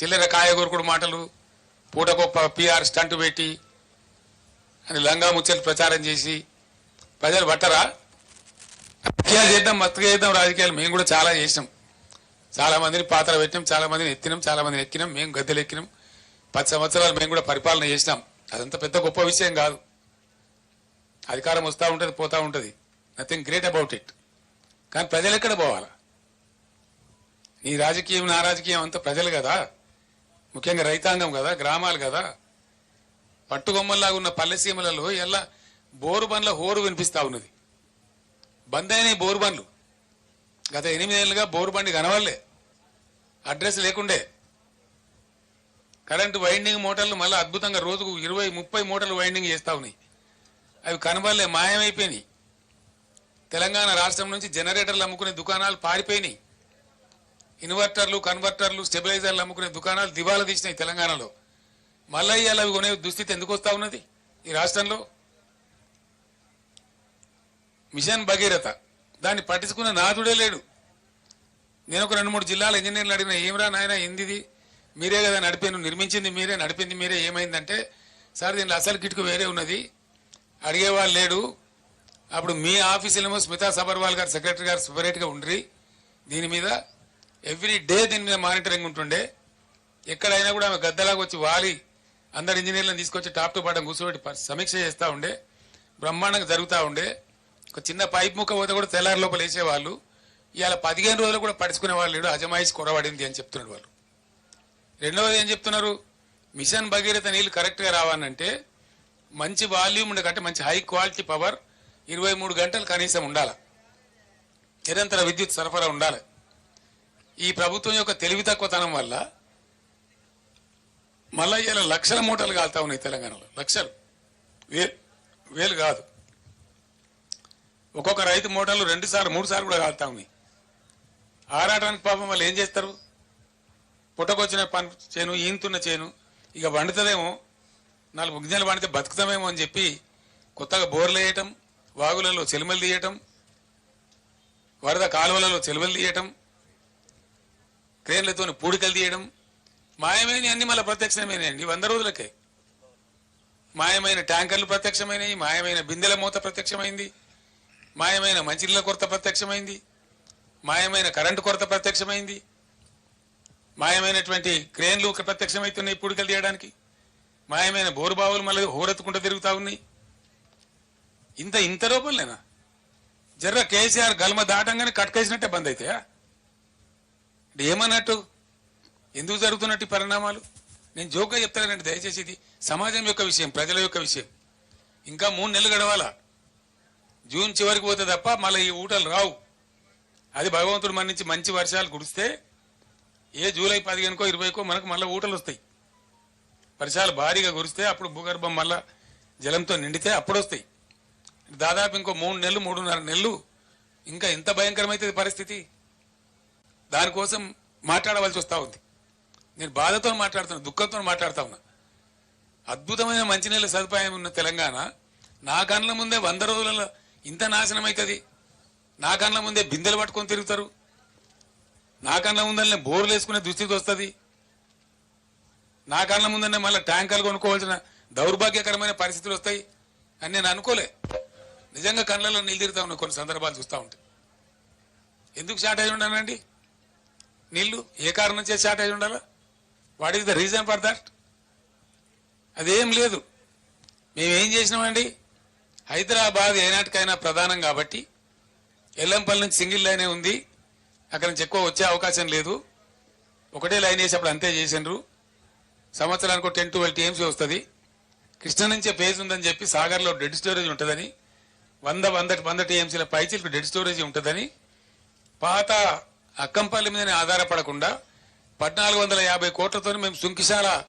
చిల్లర కాయగూరకుడు మాటలు పూటకొప్ప PR stunt పెట్టి అని లంగా ముచ్చలు ప్రచారం చేసి ప్రజలు పట్టరా? రాజకీయాలు చేద్దాం మత్తుగా చేద్దాం రాజకీయాలు మేము కూడా చాలా చేసినాం. చాలా మందిని పాత్ర పెట్టినాం చాలా మందిని ఎత్తినాం చాలా మందిని ఎక్కినాం మేము గద్దెలు ఎక్కినాం. పది సంవత్సరాలు మేము కూడా పరిపాలన చేసినాం. అదంతా పెద్ద గొప్ప విషయం కాదు. అధికారం వస్తూ ఉంటుంది పోతూ ఉంటుంది. నథింగ్ గ్రేట్ అబౌట్ ఇట్ కానీ ప్రజలు ఎక్కడ పోవాలా? నీ రాజకీయం నా రాజకీయం అంతా ప్రజలు కదా. ముఖ్యంగా రైతాంగం కదా గ్రామాలు కదా. పట్టుగొమ్మల్లాగా ఉన్న పల్లెసీమలలో ఎలా బోరు బండ్ల హోరు వినిపిస్తూ ఉన్నది. బంద్ అయినాయి బోరు బండ్లు. గత ఎనిమిదేళ్ళుగా బోరు బండి కనవల్లే అడ్రస్ లేకుండే. కరెంటు వైండింగ్ మోటార్లు మళ్ళీ అద్భుతంగా రోజుకు ఇరవై ముప్పై మోటార్లు వైండింగ్ చేస్తా ఉన్నాయి. అవి కనబడలే మాయమైపోయినాయి. తెలంగాణ రాష్ట్రం నుంచి జనరేటర్లు అమ్ముకునే దుకాణాలు పారిపోయినాయి. ఇన్వర్టర్లు కన్వర్టర్లు స్టెబిలైజర్లు అమ్ముకునే దుకాణాలు దివాలా తీసినాయి తెలంగాణలో. మళ్ళీ ఇవాళ అవి కొనే దుస్థితి ఎందుకు వస్తూ ఉన్నది? ఈ రాష్ట్రంలో మిషన్ భగీరథ దాన్ని పట్టించుకున్న నాథుడే లేడు. నేను ఒక రెండు మూడు జిల్లాల ఇంజనీర్లు అడిగిన ఏమిరా నాయన ఎందిది మీరే కదా నడిపాను నిర్మించింది మీరే నడిపింది మీరే ఏమైందంటే సార్ దీనిలో అసలు కిటుకు వేరే ఉన్నది. అడిగేవాళ్ళు లేడు. అప్పుడు మీ ఆఫీసులేమో స్మితా సబర్వాల్ గారు సెక్రటరీ గారు సపరేట్గా ఉండ్రి. దీని మీద ఎవ్రీ డే దీని మీద మానిటరింగ్ ఉంటుండే. ఎక్కడైనా కూడా ఆమె గద్దలాగా వచ్చి వాలి అందరు ఇంజనీర్లను తీసుకొచ్చి టాప్ టు బాటం కూర్చోబెట్టి ప- సమీక్ష చేస్తూ ఉండే. బ్రహ్మాండంగా జరుగుతూ ఉండే. ఒక చిన్న పైప్ ముక్క పోతే కూడా తెల్లారి లోపల వేసేవాళ్ళు. ఇవాళ పదిహేను రోజులు కూడా పడుచుకునే వాళ్ళు లేడు. అజమాయిషి కొరబడింది అని చెప్తున్నాడు వాళ్ళు. రెండవది ఏం చెప్తున్నారు? మిషన్ భగీరథ నీళ్ళు కరెక్ట్గా రావాలంటే మంచి వాల్యూమ్ ఉండకంటే మంచి హై క్వాలిటీ పవర్ ఇరవై మూడు గంటలు కనీసం ఉండాలి. నిరంతర విద్యుత్ సరఫరా ఉండాలి. ఈ ప్రభుత్వం యొక్క తెలివి తక్కువతనం వల్ల మళ్ళీ ఇలా లక్షల మూటలు కాలుతా ఉన్నాయి తెలంగాణలో. లక్షలు. వేలు వేలు కాదు. ఒక్కొక్క రైతు మూటలు రెండు సార్లు మూడు సార్లు కూడా కాలుతా ఉన్నాయి. ఆరాటానికి పాపం వాళ్ళు ఏం చేస్తారు? పుట్టకొచ్చిన పని చేను ఈంతున్న చేను ఇక వండుతుందేమో నాలుగు గిన్నెలు వండితే బతుకుతామేమో అని చెప్పి కొత్తగా బోర్లు వేయటం వాగులలో చెలుమలు తీయటం వరద కాలువలలో చెలువలు తీయటం పేర్లతో పూడికలు తీయడం మాయమైన అన్ని మళ్ళీ ప్రత్యక్షమైనవి వంద రోజులకే. మాయమైన ట్యాంకర్లు ప్రత్యక్షమైనవి మాయమైన బిందెల మూత ప్రత్యక్షమైంది మాయమైన మంచినీళ్ళ కొరత ప్రత్యక్షమైంది మాయమైన కరెంటు కొరత ప్రత్యక్షమైంది మాయమైనటువంటి క్రేన్లు ప్రత్యక్షమవుతున్నాయి పూడికలు తీయడానికి మాయమైన బోరుబావులు మళ్ళీ హోరెత్తుకుంటూ తిరుగుతూ ఉన్నాయి. ఇంత ఇంత రూపంలేనా? జర్ర కేసీఆర్ గల్మ దాటంగానే కట్కేసినట్టే బంద్ అవుతాయా ఏమన్నట్టు? ఎందుకు జరుగుతున్నట్టు ఈ పరిణామాలు? నేను జోక్గా చెప్తానండి దయచేసి ఇది సమాజం యొక్క విషయం ప్రజల యొక్క విషయం. ఇంకా మూడు నెలలు గడవాలా? జూన్ చివరికి పోతే తప్ప మళ్ళీ ఈ ఊటలు రావు. అది భగవంతుడు మన నుంచి మంచి వర్షాలు కురిస్తే ఏ జూలై పదిహేనుకో ఇరవైకో మనకు మళ్ళీ ఊటలు వస్తాయి. వర్షాలు భారీగా కురిస్తే అప్పుడు భూగర్భం మళ్ళా జలంతో నిండితే అప్పుడు వస్తాయి. దాదాపు ఇంకో మూడు నెలలు మూడున్నర నెలలు. ఇంకా ఎంత భయంకరమైతే పరిస్థితి? దానికోసం మాట్లాడవలసి వస్తూ ఉంది. నేను బాధతో మాట్లాడుతున్నా దుఃఖంతో మాట్లాడుతూ ఉన్నా. అద్భుతమైన మంచినీళ్ళ సదుపాయం ఉన్న తెలంగాణ నా కళ్ళ ముందే వంద రోజులలో ఇంత నాశనం అవుతుంది నా కళ్ళ ముందే బిందెలు పట్టుకొని తిరుగుతారు. నా కళ్ళ ముందరనే బోర్లు వేసుకునే దుస్థితి వస్తుంది. నా కళ్ళ ముందరనే మళ్ళీ ట్యాంకర్లు కొనుక్కోవాల్సిన దౌర్భాగ్యకరమైన పరిస్థితులు వస్తాయి అని నేను అనుకోలే. నిజంగా కళ్ళలో నీళ్ళు ఉన్న కొన్ని సందర్భాలు చూస్తూ ఉంటాయి ఎందుకు షార్ట్ అయి ఉండాలండి? నీళ్ళు ఏ కారణం చేసి షార్టేజ్ అయి ఉండాలా? What is the reason for that? అదేం లేదు. మేమేం చేసినామండి? హైదరాబాద్ ఏనాటికైనా ప్రధానం కాబట్టి ఎల్లంపల్లి నుంచి సింగిల్ లైనే ఉంది. అక్కడ నుంచి ఎక్కువ వచ్చే అవకాశం లేదు. ఒకటే లైన్ వేసేప్పుడు అంతే చేసిండ్రు. సంవత్సరానికి టెన్ ట్వెల్వ్ టీఎంసీ వస్తుంది. కృష్ణ నుంచే ఫేజ్ ఉందని చెప్పి సాగర్లో డెడ్ స్టోరేజ్ ఉంటుందని వంద వంద వంద టీఎంసీల పైచీలకు డెడ్ స్టోరేజ్ ఉంటుందని పాత అక్కంపల్లి మీదనే ఆధారపడకుండా పద్నాలుగు వందల యాభై కోట్లతో మేము సుంకిశాల